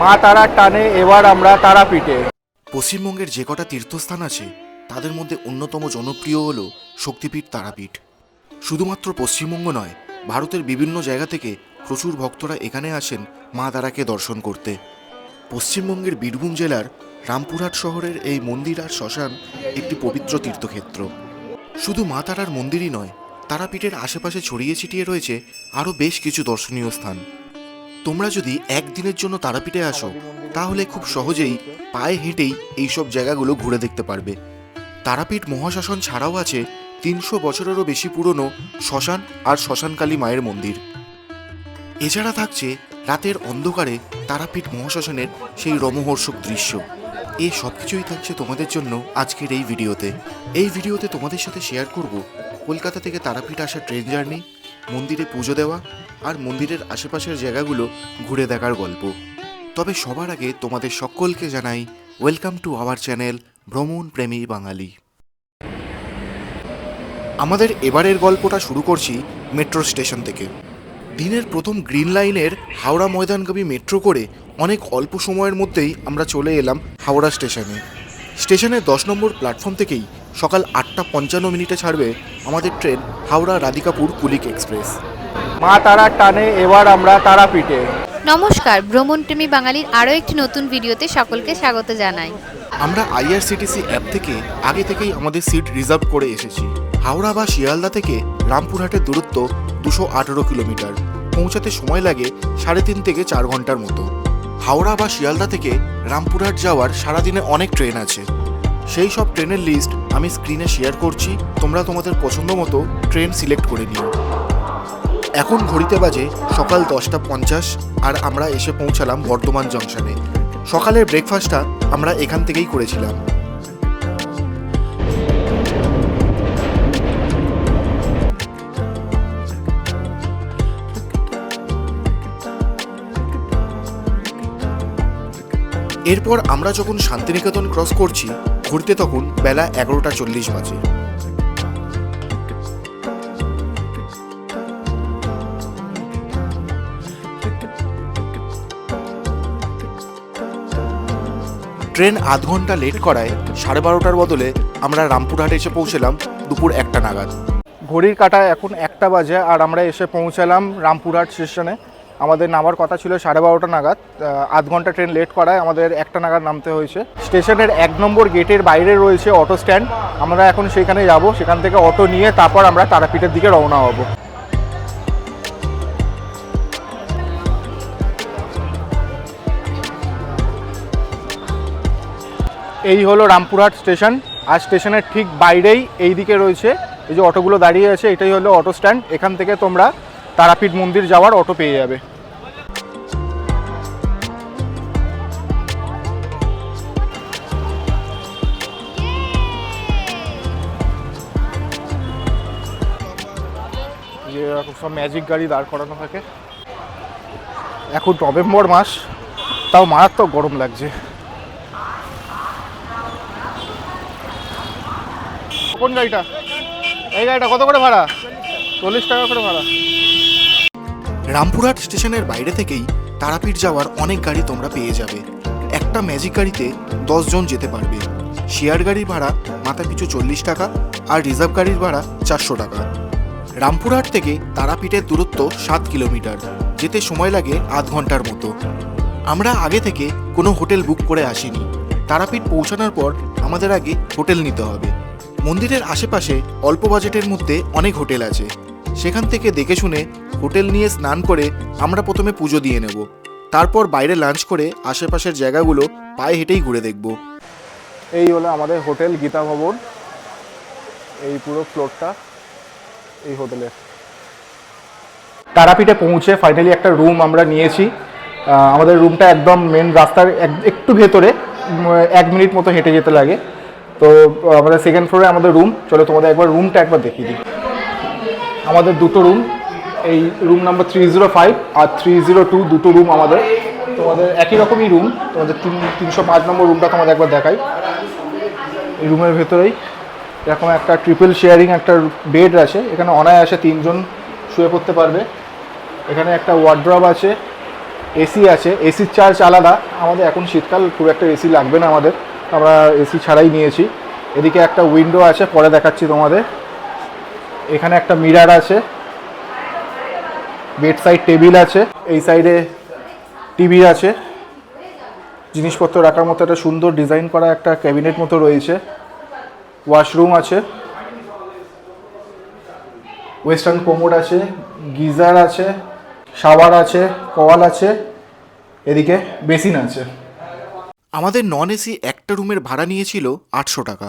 মা তারার টানে, এবার আমরা তারাপীঠে পশ্চিমবঙ্গের যে কটা তীর্থস্থান আছে, তাদের মধ্যে অন্যতম জনপ্রিয় হল শক্তিপীঠ তারাপীঠ। শুধুমাত্র পশ্চিমবঙ্গ নয়, ভারতের বিভিন্ন জায়গা থেকে প্রচুর ভক্তরা এখানে আসেন মা তারাকে দর্শন করতে। পশ্চিমবঙ্গের বীরভূম জেলার রামপুরহাট শহরের এই মন্দির আর শ্মশান একটি পবিত্র তীর্থক্ষেত্র। শুধু মা তারার মন্দিরই নয়, তারাপীঠের আশেপাশে ছড়িয়ে ছিটিয়ে রয়েছে আরও বেশ কিছু দর্শনীয় স্থান। তোমরা যদি একদিনের জন্য তারাপীঠে আসো, তাহলে খুব সহজেই পায়ে হেঁটেই এইসব জায়গাগুলো ঘুরে দেখতে পারবে। তারাপীঠ মহাশাসন ছাড়াও আছে তিনশো বছরেরও বেশি পুরনো শ্মশান আর শ্মশানকালী মায়ের মন্দির। এছাড়া থাকছে রাতের অন্ধকারে তারাপীঠ মহাশ্মশানের সেই রমহর্ষক দৃশ্য। এই সব কিছুই থাকছে তোমাদের জন্য আজকের এই ভিডিওতে। এই ভিডিওতে তোমাদের সাথে শেয়ার করব কলকাতা থেকে তারাপীঠ আসা ট্রেন জার্নি মন্দিরে পুজো দেওয়া আর মন্দিরের আশেপাশের জায়গাগুলো ঘুরে দেখার গল্প। তবে সবার আগে তোমাদের সকলকে জানাই ওয়েলকাম টু আওয়ার চ্যানেল ভ্রমণ প্রেমী বাঙালি আমাদের এবারের গল্পটা শুরু করছি মেট্রো স্টেশন থেকে। দিনের প্রথম গ্রিন লাইনের হাওড়া ময়দানগামী মেট্রো করে অনেক অল্প সময়ের মধ্যেই আমরা চলে এলাম হাওড়া স্টেশনে স্টেশনের দশ নম্বর প্ল্যাটফর্ম থেকেই সকাল আটটা পঞ্চান্ন মিনিটে ছাড়বে আমাদের ট্রেন হাওড়া রাধিকাপুর কুলিক এক্সপ্রেস। মা তারার টানে এবার আমরা তারাপীঠে। নমস্কার ভ্রমণ ভ্রমণপ্রেমী বাঙালির আরও একটি নতুন ভিডিওতে সকলকে স্বাগত জানাই। আমরা আইআরসিটিসি অ্যাপ থেকে আগে থেকেই আমাদের সিট রিজার্ভ করে এসেছি। হাওড়া বা শিয়ালদা থেকে রামপুরহাটের দূরত্ব দুশো আঠেরো কিলোমিটার। পৌঁছাতে সময় লাগে সাড়ে তিন থেকে চার ঘণ্টার মতো। হাওড়া বা শিয়ালদা থেকে রামপুরহাট যাওয়ার সারাদিনে অনেক ট্রেন আছে। সেই সব ট্রেনের লিস্ট আমি স্ক্রিনে শেয়ার করছি, তোমরা তোমাদের পছন্দ মতো ট্রেন সিলেক্ট করে নিও। এখন ঘড়িতে বাজে সকাল দশটা পঞ্চাশ আর আমরা এসে পৌঁছালাম বর্ধমান জংশনে সকালের ব্রেকফাস্টটা আমরা এখান থেকেই করেছিলাম। এরপর আমরা যখন শান্তিনিকেতন ক্রস করছি ঘুরতে তখন বেলা এগারোটা চল্লিশ বাজে। ট্রেন আধ ঘণ্টা লেট করায় সাড়ে বারোটার বদলে আমরা রামপুরহাটে এসে পৌঁছলাম দুপুর একটা নাগাদ। ঘড়ির কাটা এখন একটা বাজে আর আমরা এসে পৌঁছালাম রামপুরহাট স্টেশনে। আমাদের নামার কথা ছিল সাড়ে বারোটা নাগাদ আধ ঘণ্টা ট্রেন লেট করায় আমাদের একটা নাগাদ নামতে হয়েছে। স্টেশনের এক নম্বর গেটের বাইরে রয়েছে অটো স্ট্যান্ড আমরা এখন সেখানে যাব, সেখান থেকে অটো নিয়ে তারপর আমরা তারাপীঠের দিকে রওনা হব। এই হলো রামপুরহাট স্টেশন। আর স্টেশনের ঠিক বাইরেই এই দিকে রয়েছে, এই যে অটোগুলো দাঁড়িয়ে আছে, এটাই হলো অটো স্ট্যান্ড এখান থেকে তোমরা তারাপীঠ মন্দির যাওয়ার অটো পেয়ে যাবে। সব ম্যাজিক গাড়ি দাঁড় করানো থাকে। এখন নভেম্বর মাস, তাও মারাত্মক গরম লাগছে। কোন গাড়িটা? এই গাড়িটা কত করে ভাড়া? চল্লিশ টাকা করে ভাড়া। রামপুরহাট স্টেশনের বাইরে থেকেই তারাপীঠ যাওয়ার অনেক গাড়ি তোমরা পেয়ে যাবে। একটা ম্যাজিক গাড়িতে জন যেতে পারবে। শেয়ার গাড়ির ভাড়া মাথা পিছু চল্লিশ টাকা আর রিজার্ভ গাড়ির ভাড়া চারশো টাকা। রামপুরহাট থেকে তারাপীঠের দূরত্ব সাত কিলোমিটার, যেতে সময় লাগে আধ ঘণ্টার মতো। আমরা আগে থেকে কোনো হোটেল বুক করে আসিনি। তারাপীঠ পৌঁছানোর পর আমাদের আগে হোটেল নিতে হবে। মন্দিরের আশেপাশে অল্প বাজেটের মধ্যে অনেক হোটেল আছে। সেখান থেকে দেখে শুনে হোটেল নিয়ে স্নান করে আমরা প্রথমে পুজো দিয়ে নেব। তারপর বাইরে লাঞ্চ করে আশেপাশের জায়গাগুলো পায়ে হেঁটেই ঘুরে দেখব। এই হলো আমাদের হোটেল গীতা ভবন। এই পুরো ফ্লোরটা এই হোটেলের তারাপীঠে পৌঁছে ফাইনালি একটা রুম আমরা নিয়েছি। আমাদের রুমটা একদম মেন রাস্তার এক- একটু ভেতরে এক মিনিট মতো হেঁটে যেতে লাগে। তো, আমাদের সেকেন্ড ফ্লোরে আমাদের রুম চলো তোমাদের একবার রুমটা একবার দেখিয়ে দিই। আমাদের দুটো রুম এই room number three zero five আর থ্রি জিরো টু দুটো রুম আমাদের। তোমাদের একই রকমই রুম তোমাদের তিন, তিনশো পাঁচ নম্বর রুমটা তোমাদের একবার দেখাই। এই রুমের ভেতরেই এরকম একটা ট্রিপল শেয়ারিং একটা বেড আছে, এখানে অনায়াসে তিনজন শুয়ে পড়তে পারবে। এখানে একটা ওয়ার্ড্রব আছে এসি আছে এসির চার্জ আলাদা। আমাদের এখন শীতকাল, খুব একটা এসি লাগবে না আমাদের। আমরা এসি ছাড়াই নিয়েছি। এদিকে একটা উইন্ডো আছে, পরে দেখাচ্ছি তোমাদের। এখানে একটা মিরার আছে। বেড সাইড টেবিল আছে এই সাইডে টিভি আছে। জিনিসপত্র রাখার মতো একটা সুন্দর ডিজাইন করা একটা ক্যাবিনেট মতো রয়েছে। ওয়াশরুম আছে। ওয়েস্টার্ন কোমোড আছে গিজার আছে শাওয়ার আছে কল আছে এদিকে বেসিন আছে। আমাদের নন এসি একটা রুমের ভাড়া নিয়েছিল আটশো টাকা।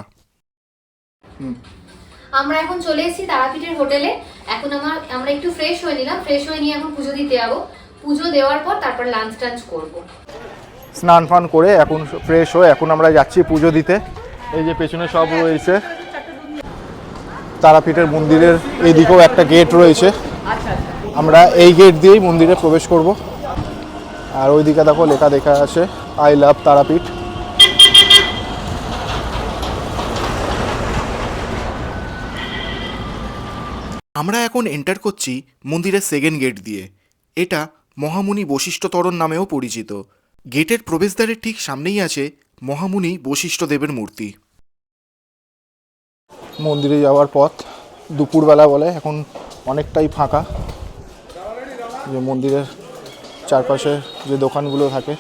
আমরা এখন চলে এসেছি তারাপীঠের হোটেলে। এখন আমার আমরা একটু ফ্রেশ হয়ে নিলাম। ফ্রেশ হয়ে নিয়ে এখন পুজো দিতে যাব। পুজো দেওয়ার পর তারপর লাঞ্চ টাঞ্চ করব। স্নান ফান করে এখন ফ্রেশ হয়ে এখন আমরা যাচ্ছি পুজো দিতে। এই যে পেছনে সব রয়েছে। তারাপীঠের মন্দিরের এইদিকেও একটা গেট রয়েছে। আমরা এই গেট দিয়েই মন্দিরে প্রবেশ করব। আর ওইদিকে দেখো লেখা দেখা আছে আই লাভ তারাপীঠ। আমরা এখন এন্টার করছি মন্দিরের সেকেন্ড গেট দিয়ে। এটা মহামুনি বশিষ্ঠ তরণ নামেও পরিচিত। গেটের প্রবেশদ্বারের ঠিক সামনেই আছে মহামুনি বশিষ্ঠ দেবের মূর্তি। মন্দিরে যাওয়ার পথ দুপুরবেলা বলে এখন অনেকটাই ফাঁকা। যে মন্দিরের চারপাশে যে দোকানগুলো থাকে।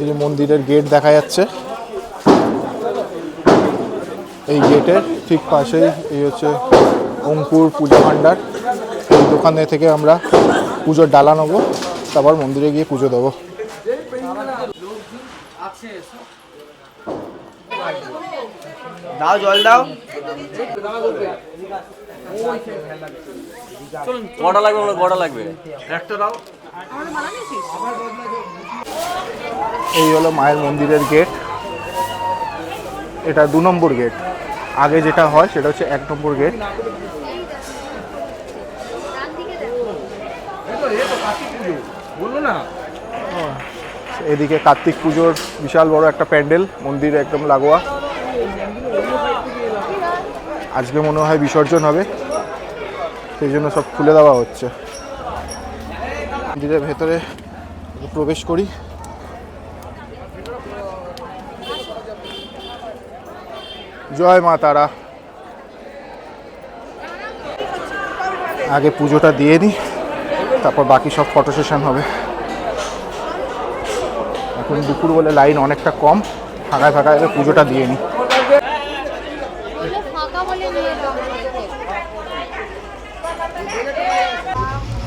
এই যে মন্দিরের গেট দেখা যাচ্ছে। এই গেটের ঠিক পাশেই এই হচ্ছে অঙ্কুর পুজো ভাণ্ডার। এই দোকানে থেকে আমরা পুজোর ডালা নেব তারপর মন্দিরে গিয়ে পুজো দেবো। দাও জল দাও। কটা লাগবে আমরা কটা লাগবে? এই হলো মায়ের মন্দিরের গেট। এটা দু নম্বর গেট। আগে যেটা হয় সেটা হচ্ছে এক নম্বর গেট। এদিকে কার্তিক পুজোর বিশাল বড় একটা প্যান্ডেল, মন্দিরে একদম লাগোয়া। আজকে মনে হয় বিসর্জন হবে। সেই জন্য সব খুলে দেওয়া হচ্ছে। মন্দিরের ভেতরে প্রবেশ করি। জয় মা তারা। আগে পুজোটা দিয়ে নিই তারপর বাকি সব ফটো সেশন হবে। এখন দুপুর বলে লাইন অনেকটা কম, ফাঁকায় ফাঁকায় পুজোটা দিয়ে নিই ফাঁকা বলে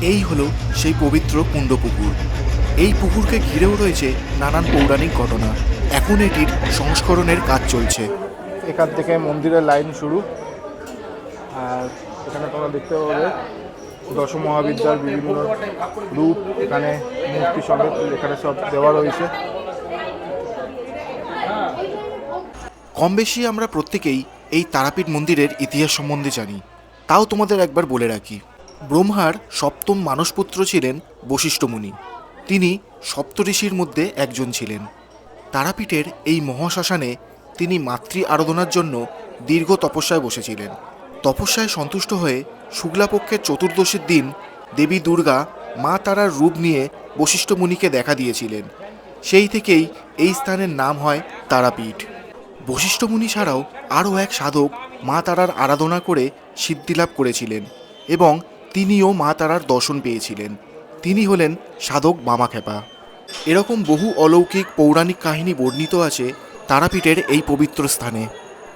এই হলো সেই পবিত্র কুণ্ড পুকুর এই পুকুরকে ঘিরেও রয়েছে নানান পৌরাণিক ঘটনা। এখন এটির সংস্করণের কাজ চলছে। এখান থেকে মন্দিরের লাইন শুরু। আর এখানে তোমরা দেখতে পাবে দশ মহাবিদ্যার বিভিন্ন রূপ এখানে মূর্তি সমেত এখানে সব দেওয়া রয়েছে। কম বেশি আমরা প্রত্যেকেই এই তারাপীঠ মন্দিরের ইতিহাস সম্বন্ধে জানি। তাও তোমাদের একবার বলে রাখি। ব্রহ্মার সপ্তম মানসপুত্র ছিলেন বশিষ্ঠ মুনি তিনি সপ্তঋষির মধ্যে একজন ছিলেন। তারাপীঠের এই মহাশ্মশানে তিনি মাতৃ আরাধনার জন্য দীর্ঘ তপস্যায় বসেছিলেন। তপস্যায় সন্তুষ্ট হয়ে শুক্লাপক্ষের চতুর্দশীর দিন দেবী দুর্গা মা তারার রূপ নিয়ে বশিষ্ঠ মুনিকে দেখা দিয়েছিলেন। সেই থেকেই এই স্থানের নাম হয় তারাপীঠ। বশিষ্ঠ মুনি ছাড়াও আরও এক সাধক মা তারার আরাধনা করে সিদ্ধিলাভ করেছিলেন এবং তিনিও মা তারার দর্শন পেয়েছিলেন। তিনি হলেন সাধক মামাখ্যাপা এরকম বহু অলৌকিক পৌরাণিক কাহিনী বর্ণিত আছে তারাপীঠের এই পবিত্র স্থানে।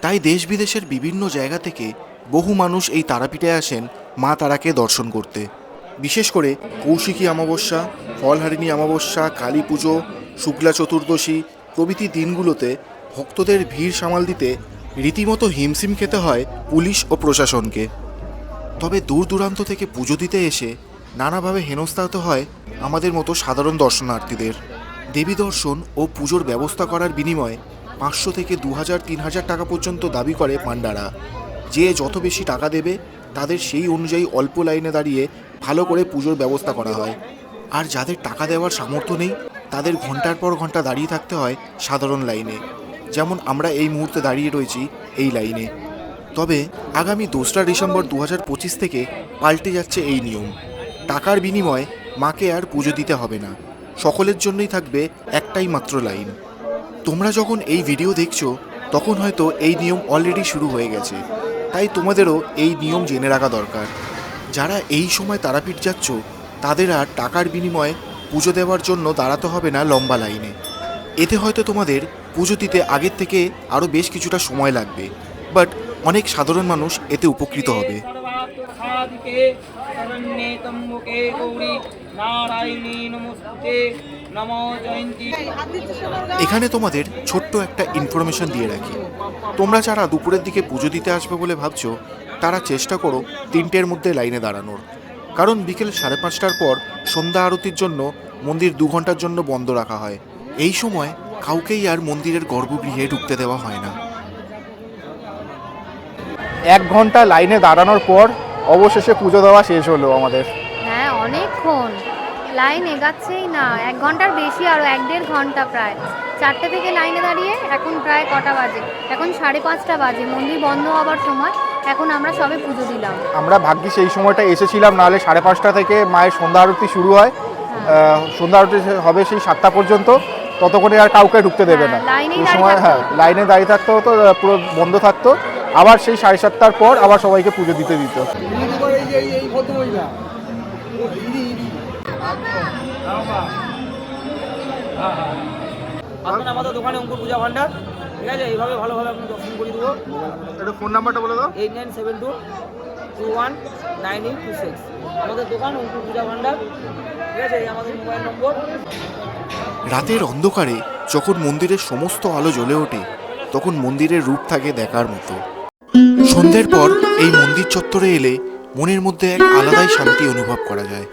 তাই দেশ বিদেশের বিভিন্ন জায়গা থেকে বহু মানুষ এই তারাপীঠে আসেন মা তারাকে দর্শন করতে। বিশেষ করে কৌশিকী অমাবস্যা, ফলহারিণী অমাবস্যা, কালী পুজো, শুক্লা চতুর্দশী প্রভৃতি দিনগুলোতে ভক্তদের ভিড় সামাল দিতে রীতিমতো হিমশিম খেতে হয় পুলিশ ও প্রশাসনকে। তবে দূর দূরান্ত থেকে পুজো দিতে এসে নানাভাবে হেনস্থা হতে হয় আমাদের মতো সাধারণ দর্শনার্থীদের। দেবী দর্শন ও পুজোর ব্যবস্থা করার বিনিময়ে পাঁচশো থেকে দু হাজার, তিন হাজার টাকা পর্যন্ত দাবি করে পাণ্ডারা যে যত বেশি টাকা দেবে, তাদের সেই অনুযায়ী অল্প লাইনে দাঁড়িয়ে ভালো করে পুজোর ব্যবস্থা করা হয়। আর যাদের টাকা দেওয়ার সামর্থ্য নেই, তাদের ঘণ্টার পর ঘণ্টা দাঁড়িয়ে থাকতে হয় সাধারণ লাইনে। যেমন আমরা এই মুহূর্তে দাঁড়িয়ে রয়েছি এই লাইনে। তবে আগামী দোসরা ডিসেম্বর দু হাজার পঁচিশ থেকে পাল্টে যাচ্ছে এই নিয়ম। টাকার বিনিময়ে মাকে আর পুজো দিতে হবে না। সকলের জন্যই থাকবে একটাই মাত্র লাইন। তোমরা যখন এই ভিডিও দেখছ, তখন হয়তো এই নিয়ম অলরেডি শুরু হয়ে গেছে। তাই তোমাদেরও এই নিয়ম জেনে রাখা দরকার। যারা এই সময় তারাপীঠ যাচ্ছ, তাদের আর টাকার বিনিময়ে পুজো দেওয়ার জন্য দাঁড়াতে হবে না লম্বা লাইনে। এতে হয়তো তোমাদের পুজো দিতে আগের থেকে আরও বেশ কিছুটা সময় লাগবে। বাট অনেক সাধারণ মানুষ এতে উপকৃত হবে। এখানে তোমাদের ছোট্ট একটা ইনফরমেশন দিয়ে রাখি। তোমরা যারা দুপুরের দিকে পুজো দিতে আসবে বলে ভাবছ তারা চেষ্টা করো তিনটের মধ্যে লাইনে দাঁড়ানোর। কারণ বিকেল সাড়ে পাঁচটার পর সন্ধ্যা আরতির জন্য মন্দির দু ঘণ্টার জন্য বন্ধ রাখা হয়। এই সময় কাউকেই আর মন্দিরের গর্ভগৃহে ঢুকতে দেওয়া হয় না। এক ঘণ্টা লাইনে দাঁড়ানোর পর অবশেষে পুজো দেওয়া শেষ হলো আমাদের। হ্যাঁ অনেকক্ষণ। লাইন এগাচ্ছেই না এক ঘণ্টার বেশি আরও এক দেড় ঘণ্টা প্রায়। চারটে থেকে লাইনে দাঁড়িয়ে এখন প্রায় কটা বাজে। এখন সাড়ে পাঁচটা বাজে মন্দির বন্ধ হবার সময়। এখন আমরা সবে পুজো দিলাম। আমরা ভাগ্যি সেই সময়টা এসেছিলাম নাহলে সাড়ে পাঁচটা থেকে মায়ের সন্ধ্যা আরতি শুরু হয়। সন্ধ্যা আরতি হবে সেই সাতটা পর্যন্ত। ততক্ষণে আর কাউকে ঢুকতে দেবে না। হ্যাঁ, লাইনেই সময় হ্যাঁ লাইনে দাঁড়িয়ে থাকতে হতো পুরো বন্ধ থাকতো। আবার সেই সাড়ে সাতটার পর আবার সবাইকে পুজো দিতে দিত। আসবেন আমাদের দোকানে অঙ্কুর পূজা ভান্ডার ঠিক আছে এইভাবে ভালোভাবে আপনি দর্শন করে দেবো। একটু ফোন নাম্বারটা বলে দাও। Eight nine seven two two one nine eight two six. আমাদের দোকান অঙ্কুর পূজা ভান্ডার ঠিক আছে এই আমাদের মোবাইল নম্বর। রাতের অন্ধকারে যখন মন্দিরের সমস্ত আলো জ্বলে ওঠে তখন মন্দিরের রূপ থাকে দেখার মতো। সন্ধ্যের পর এই মন্দির চত্বরে এলে মনের মধ্যে এক আলাদাই শান্তি অনুভব করা যায়।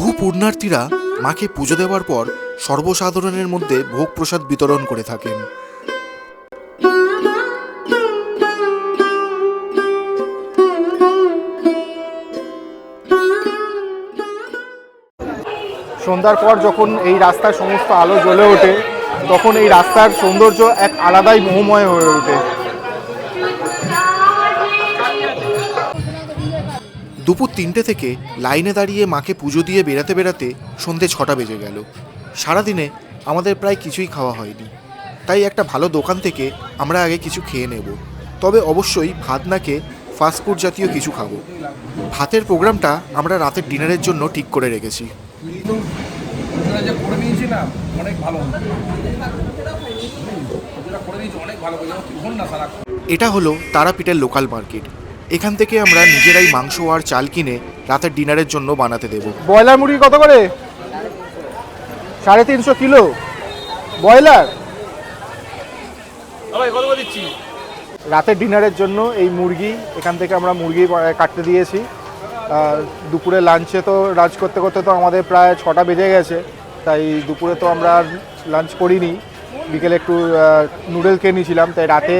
বহু পুণ্যার্থীরা মাকে পুজো দেওয়ার পর সর্বসাধারণের মধ্যে ভোগ প্রসাদ বিতরণ করে থাকেন। সন্ধ্যার পর যখন এই রাস্তার সমস্ত আলো জ্বলে ওঠে, তখন এই রাস্তার সৌন্দর্য এক আলাদাই মোহময় হয়ে ওঠে। দুপুর তিনটে থেকে লাইনে দাঁড়িয়ে মাকে পুজো দিয়ে বেরাতে বেরাতে সন্ধে ছটা বেজে গেল। সারাদিনে আমাদের প্রায় কিছুই খাওয়া হয়নি। তাই একটা ভালো দোকান থেকে আমরা আগে কিছু খেয়ে নেব। তবে অবশ্যই ভাত না খেয়ে ফাস্টফুড জাতীয় কিছু খাব। ভাতের প্রোগ্রামটা আমরা রাতের ডিনারের জন্য ঠিক করে রেখেছি। এটা হলো তারাপীঠের লোকাল মার্কেট এখান থেকে আমরা নিজেরাই মাংস আর চাল কিনে রাতের ডিনারের জন্য বানাতে দেবো। ব্রয়লার মুরগি কত করে? সাড়ে তিনশো কিলো। ব্রয়লার? রাতের ডিনারের জন্য এই মুরগি এখান থেকে আমরা মুরগি কাটতে দিয়েছি। আর দুপুরে লাঞ্চে তো লাঞ্চ করতে করতে তো আমাদের প্রায় ছটা বেজে গেছে তাই দুপুরে তো আমরা লাঞ্চ করিনি। বিকেলে একটু নুডল খেয়ে নিয়েছিলাম তাই রাতে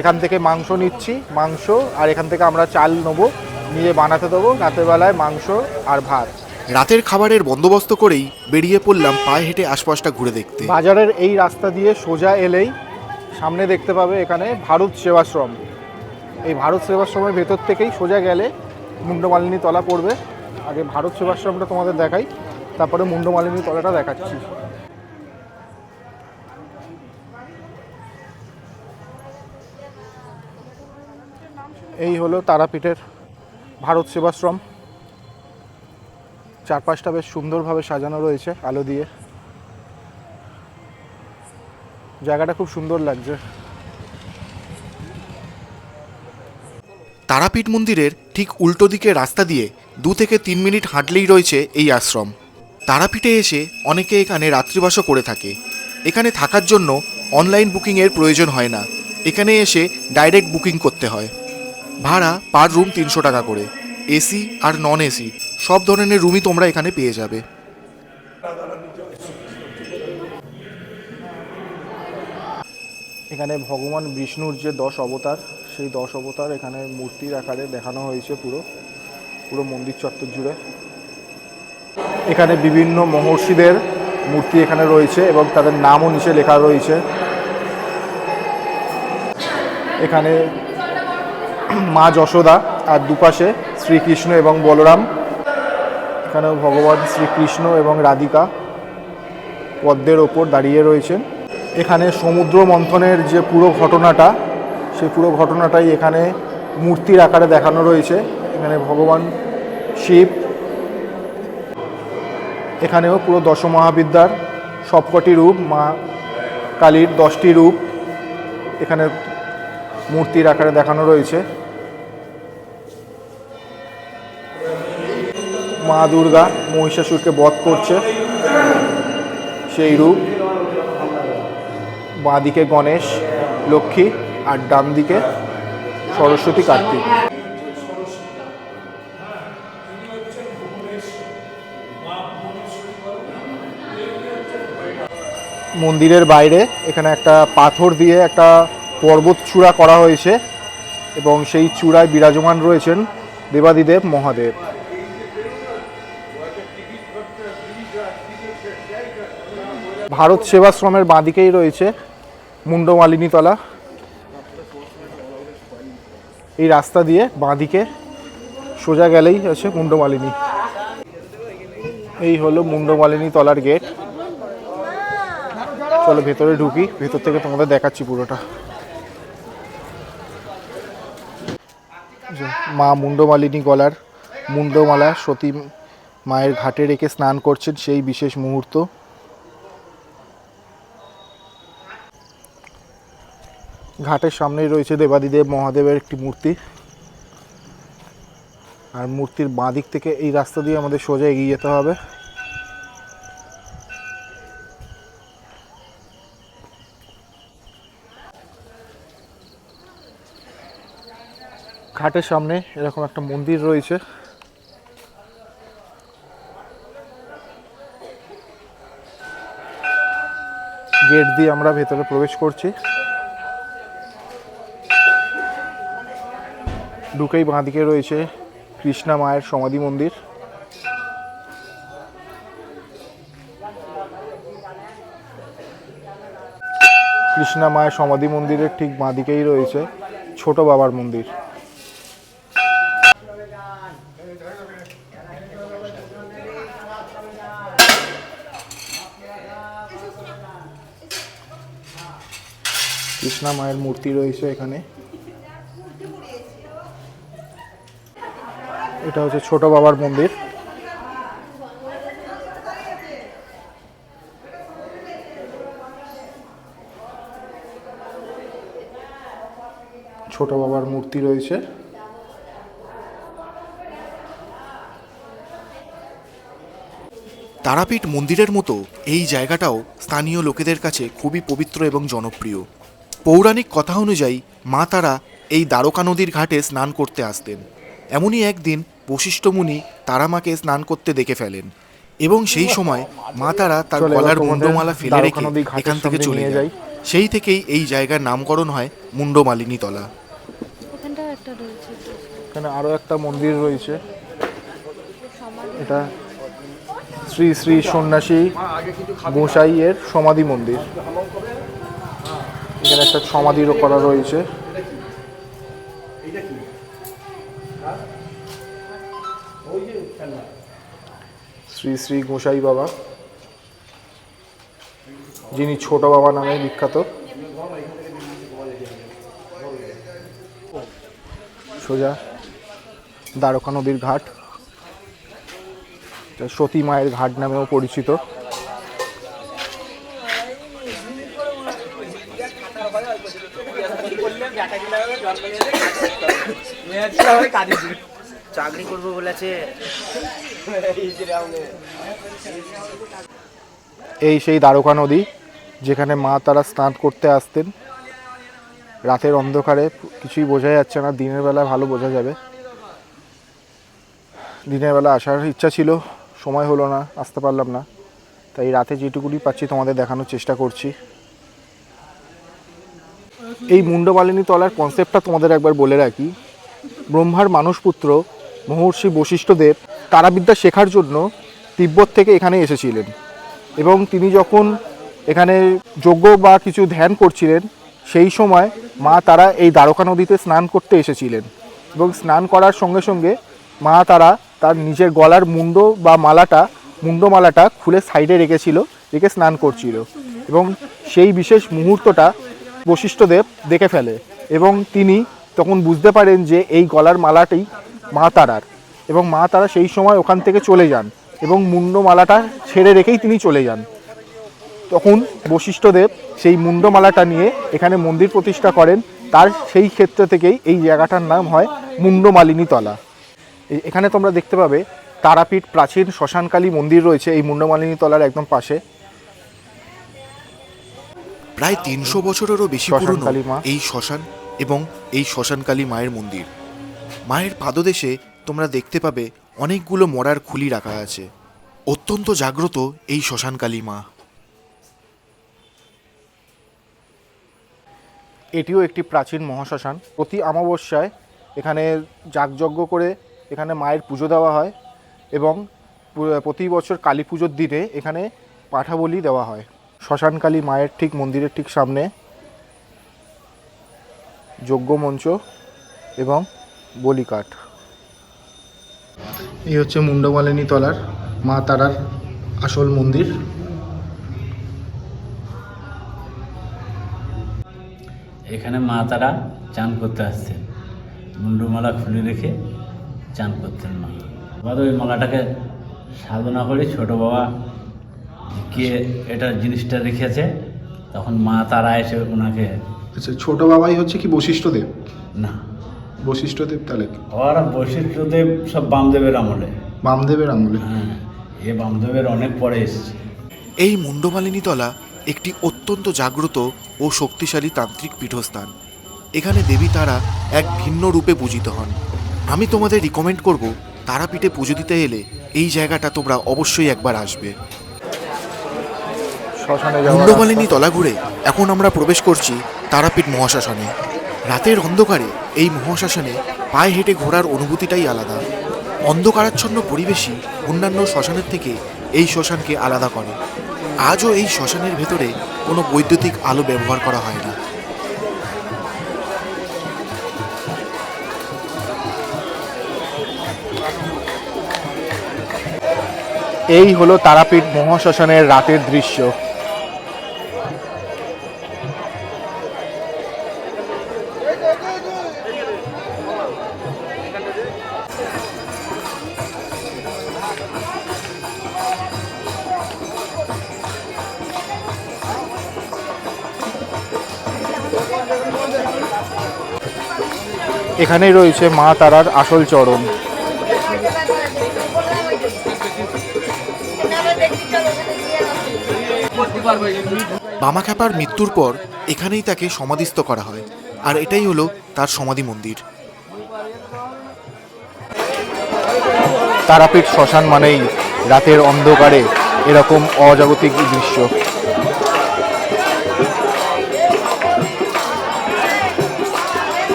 এখান থেকে মাংস নিচ্ছি মাংস আর এখান থেকে আমরা চাল নেব নিয়ে বানাতে দেবো রাতের বেলায় মাংস আর ভাত। রাতের খাবারের বন্দোবস্ত করেই বেরিয়ে পড়লাম পায়ে হেঁটে আশপাশটা ঘুরে দেখতে। বাজারের এই রাস্তা দিয়ে সোজা এলেই সামনে দেখতে পাবে এখানে ভারত সেবাশ্রম এই ভারত সেবাশ্রমের ভেতর থেকেই সোজা গেলে মুন্ডমালিনী তলা পড়বে। আগে ভারত সেবাশ্রমটা তোমাদের দেখাই তারপরে মুন্ডমালিনী তলাটা দেখাচ্ছি। এই হলো তারাপীঠের ভারত সেবাশ্রম। চারপাশটা বেশ সুন্দরভাবে সাজানো রয়েছে আলো দিয়ে। জায়গাটা খুব সুন্দর লাগছে। তারাপীঠ মন্দিরের ঠিক উল্টো দিকে রাস্তা দিয়ে দু থেকে তিন মিনিট হাঁটলেই রয়েছে এই আশ্রম। তারাপীঠে এসে অনেকে এখানে রাত্রিবাসও করে থাকে। এখানে থাকার জন্য অনলাইন বুকিংয়ের প্রয়োজন হয় না। এখানে এসে ডাইরেক্ট বুকিং করতে হয়। ভাড়া পার রুম তিনশো টাকা করে। এসি আর নন এসি সব ধরনের রুমই তোমরা এখানে পেয়ে যাবে। এখানে ভগবান বিষ্ণুর যে দশ অবতার, সেই দশ অবতার এখানে মূর্তির আকারে দেখানো হয়েছে পুরো পুরো মন্দির চত্বর জুড়ে। এখানে বিভিন্ন মহর্ষিদের মূর্তি এখানে রয়েছে এবং তাদের নামও নিচে লেখা রয়েছে। এখানে মা যশোদা আর দুপাশে শ্রীকৃষ্ণ এবং বলরাম। এখানেও ভগবান শ্রীকৃষ্ণ এবং রাধিকা পদ্মের ওপর দাঁড়িয়ে রয়েছেন। এখানে সমুদ্র মন্থনের যে পুরো ঘটনাটা, সেই পুরো ঘটনাটাই এখানে মূর্তির আকারে দেখানো রয়েছে। এখানে ভগবান শিব, এখানেও পুরো দশমহাবিদ্যার সবকটি রূপ, মা কালীর দশটি রূপ, এখানে মূর্তির আকারে দেখানো রয়েছে। মা দুর্গা মহিষাসুরকে বধ করছে। সেই রূপ। বাঁ দিকে গণেশ, লক্ষ্মী আর ডান দিকে সরস্বতী কার্তিক। মন্দিরের বাইরে এখানে একটা পাথর দিয়ে একটা পর্বত চূড়া করা হয়েছে এবং সেই চূড়ায় বিরাজমান রয়েছেন দেবাদিদেব মহাদেব। ভারত সেবাশ্রমের বাঁদিকেই রয়েছে মুন্ডমালিনী তলা এই রাস্তা দিয়ে বাঁদিকে সোজা গেলেই আছে মুন্ডমালিনী। এই হলো মুন্ডমালিনী তলার গেট। চলো ভেতরে ঢুকি, ভেতর থেকে তোমাদের দেখাচ্ছি পুরোটা যে মা মুন্ডমালিনী গলার মুন্ডমালা সতী মায়ের ঘাটে রেখে স্নান করছেন সেই বিশেষ মুহূর্ত। ঘাটের সামনেই রয়েছে দেবাদিদেব মহাদেবের একটি মূর্তি। আর মূর্তির বাঁ দিক থেকে এই রাস্তা দিয়ে আমাদের সোজা এগিয়ে যেতে হবে। ঘাটের সামনে এরকম একটা মন্দির রয়েছে। গেট দিয়ে আমরা ভেতরে প্রবেশ করছি। ঢুকেই বাঁদিকে রয়েছে কৃষ্ণা মায়ের সমাধি মন্দির। কৃষ্ণা মায়ের সমাধি মন্দিরের ঠিক বাঁদিকেই রয়েছে ছোট বাবার মন্দির। কৃষ্ণা মায়ের মূর্তি রয়েছে এখানে। এটা হচ্ছে ছোট বাবার মন্দির। ছোট বাবার মূর্তি রয়েছে। তারাপীঠ মন্দিরের মতো এই জায়গাটাও স্থানীয় লোকেদের কাছে খুবই পবিত্র এবং জনপ্রিয়। পৌরাণিক কথা অনুযায়ী মা তারা এই দ্বারকা নদীর ঘাটে স্নান করতে আসতেন। এমনই একদিন বশিষ্ঠ মুনি তারামাকে স্নান করতে দেখে ফেলেন এবং সেই সময় মা তারা তার গলার মুন্ডমালা ফেলে রেখে এখান থেকে চলে যায়। সেই থেকেই এই জায়গার নামকরণ হয় মুন্ডমালিনী তলা এখানে আরও একটা মন্দির রয়েছে। এটা শ্রী শ্রী সন্ন্যাসী গোসাইয়ের সমাধি মন্দির। এখানে একটা সমাধিরও করা রয়েছে। শ্রী শ্রী গোসাই বাবা, যিনি ছোট বাবা নামে বিখ্যাত। সোজা দ্বারকা নদীর ঘাট সতী মায়ের ঘাট নামেও পরিচিত। চাকরি করব বলেছে। এই সেই দ্বারকা নদী যেখানে মা তারা স্নান করতে আসতেন। রাতের অন্ধকারে কিছুই বোঝা যাচ্ছে না দিনের বেলা ভালো বোঝা যাবে। দিনের বেলা আসার ইচ্ছা ছিল সময় হলো না আসতে পারলাম না। তাই রাতে যেটুকুনি পাচ্ছি তোমাদের দেখানোর চেষ্টা করছি। এই মুন্ডমালিনী তলার কনসেপ্টটা তোমাদের একবার বলে রাখি। ব্রহ্মার মানসপুত্র মহর্ষি বশিষ্ঠদেব তারাবিদ্যা শেখার জন্য তিব্বত থেকে এখানে এসেছিলেন। এবং তিনি যখন এখানে যজ্ঞ বা কিছু ধ্যান করছিলেন, সেই সময় মা তারা এই দ্বারকা নদীতে স্নান করতে এসেছিলেন। এবং স্নান করার সঙ্গে সঙ্গে মা তারা তার নিজের গলার মুন্ড বা মালাটা মুন্ডমালাটা খুলে সাইডে রেখেছিল, রেখে স্নান করছিল। এবং সেই বিশেষ মুহূর্তটা বশিষ্ঠদেব দেখে ফেলে। এবং তিনি তখন বুঝতে পারেন যে এই গলার মালাটি মা তারার এবং মা তারা সেই সময় ওখান থেকে চলে যান এবং মুন্ডমালাটা ছেড়ে রেখেই তিনি চলে যান। তখন বশিষ্ঠদেব সেই মুন্ডমালাটা নিয়ে এখানে মন্দির প্রতিষ্ঠা করেন। তার সেই ক্ষেত্র থেকেই এই জায়গাটার নাম হয় মুন্ডমালিনী তলা। এখানে তোমরা দেখতে পাবে তারাপীঠ প্রাচীন শ্মশানকালী মন্দির রয়েছে এই মুন্ডমালিনী তলার একদম পাশে। প্রায় তিনশো বছরেরও বেশি পুরনো। এই শ্মশান এবং এই শ্মশানকালী মায়ের মন্দির। মায়ের পাদদেশে তোমরা দেখতে পাবে অনেকগুলো মরার খুলি রাখা আছে। অত্যন্ত জাগ্রত এই শ্মশানকালী মা। এটিও একটি প্রাচীন মহাশ্মশান। প্রতি অমাবস্যায় এখানে যাগযজ্ঞ করে এখানে মায়ের পুজো দেওয়া হয় এবং প্রতি বছর কালী পুজোর দিনে এখানে পাঠা বলি দেওয়া হয়। শ্মশানকালী মায়ের ঠিক মন্দিরের ঠিক সামনে যজ্ঞ মঞ্চ এবং বলিকাঠ। এই হচ্ছে মুন্ডমালিনী তলার মা তারার আসল মন্দির। এখানে মা তারা চান করতে আসতেন মুন্ডুমালা খুলে রেখে চান করতেন মা। এবার ওই মালাটাকে সাধনা করে ছোট বাবা কে এটা জিনিসটা রেখেছে। তখন মা তারা এসে ওনাকে আচ্ছা ছোট বাবাই হচ্ছে কি বশিষ্ঠদেব? না। বশিষ্ঠদেব তাহলে? আবার বৈশিষ্ট্যদেব সব বামদেবের আমলে। বামদেবের আমলে। হ্যাঁ এ বামদেবের অনেক পরে এসেছে। এই মুন্ডমালিনী তলা একটি অত্যন্ত জাগ্রত ও শক্তিশালী তান্ত্রিক পীঠস্থান। এখানে দেবী তারা এক ভিন্ন রূপে পূজিত হন। আমি তোমাদের রিকমেন্ড করব তারাপীঠে পুজো দিতে এলে এই জায়গাটা তোমরা অবশ্যই একবার আসবে। যাওয়ার তলা ঘুরে এখন আমরা প্রবেশ করছি তারাপীঠ মহাশ্মশানে। রাতের অন্ধকারে এই মহাশ্মশানে পায়ে হেঁটে ঘোরার অনুভূতিটাই আলাদা। অন্ধকারাচ্ছন্ন পরিবেশই অন্যান্য শ্মশানের থেকে এই শ্মশানকে আলাদা করে। আজও এই শ্মশানের ভেতরে কোনো বৈদ্যুতিক আলো ব্যবহার করা হয় না। এই হলো তারাপীঠ মহাশ্মশানের রাতের দৃশ্য। এখানেই রয়েছে মা তারার আসল চরণ। বামাখ্যাপার মৃত্যুর পর এখানেই তাকে সমাধিস্থ করা হয় আর এটাই হলো তার সমাধি মন্দির। তারাপীঠ শ্মশান মানেই রাতের অন্ধকারে এরকম অজাগতিক দৃশ্য।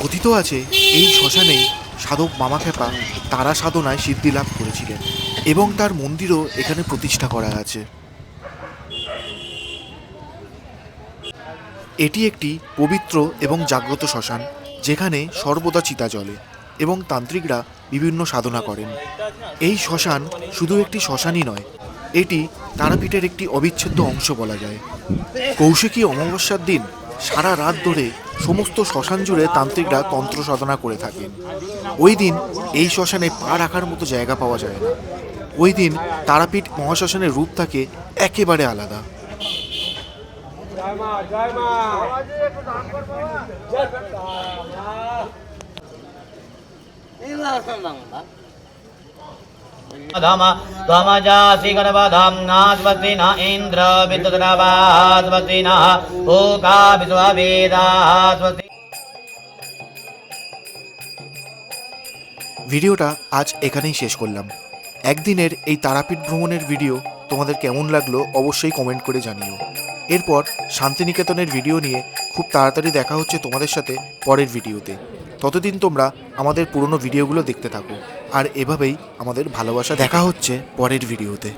কথিত আছে, এই শ্মশানেই সাধক মামাখেপা তারা সাধনায় সিদ্ধি লাভ করেছিলেন এবং তার মন্দিরও এখানে প্রতিষ্ঠা করা আছে। এটি একটি পবিত্র এবং জাগ্রত শ্মশান, যেখানে সর্বদা চিতা জ্বলে এবং তান্ত্রিকরা বিভিন্ন সাধনা করেন। এই শ্মশান শুধু একটি শ্মশানই নয়, এটি তারাপীঠের একটি অবিচ্ছেদ্য অংশ বলা যায়। কৌশিকী অমাবস্যার দিন সারা রাত ধরে সমস্ত শ্মশান জুড়ে তান্ত্রিকরা তন্ত্র সাধনা করে থাকেন। ওই দিন এই শ্মশানে পা রাখার মতো জায়গা পাওয়া যায় না। ওই দিন তারাপীঠ মহাশ্মশানের রূপ থাকে একেবারে আলাদা। धाम त्वमजासि गर्भधां नास्वस्ति न इन्द्र विद्युद्रवास्वस्ति नः ओका विश्ववेदास्वस्ति ভিডিওটা আজ এখানেই শেষ করলাম একদিনের এই তারাপীঠ ভ্রমণের ভিডিও তোমাদের কেমন লাগলো অবশ্যই কমেন্ট করে জানিও এরপর শান্তিনিকেতনের ভিডিও নিয়ে খুব তাড়াতাড়ি দেখা হচ্ছে তোমাদের সাথে পরের ভিডিওতে ততদিন তোমরা আমাদের পুরনো ভিডিওগুলো দেখতে থাকো। আর এভাবেই আমাদের ভালোবাসা দেখা হচ্ছে পরের ভিডিওতে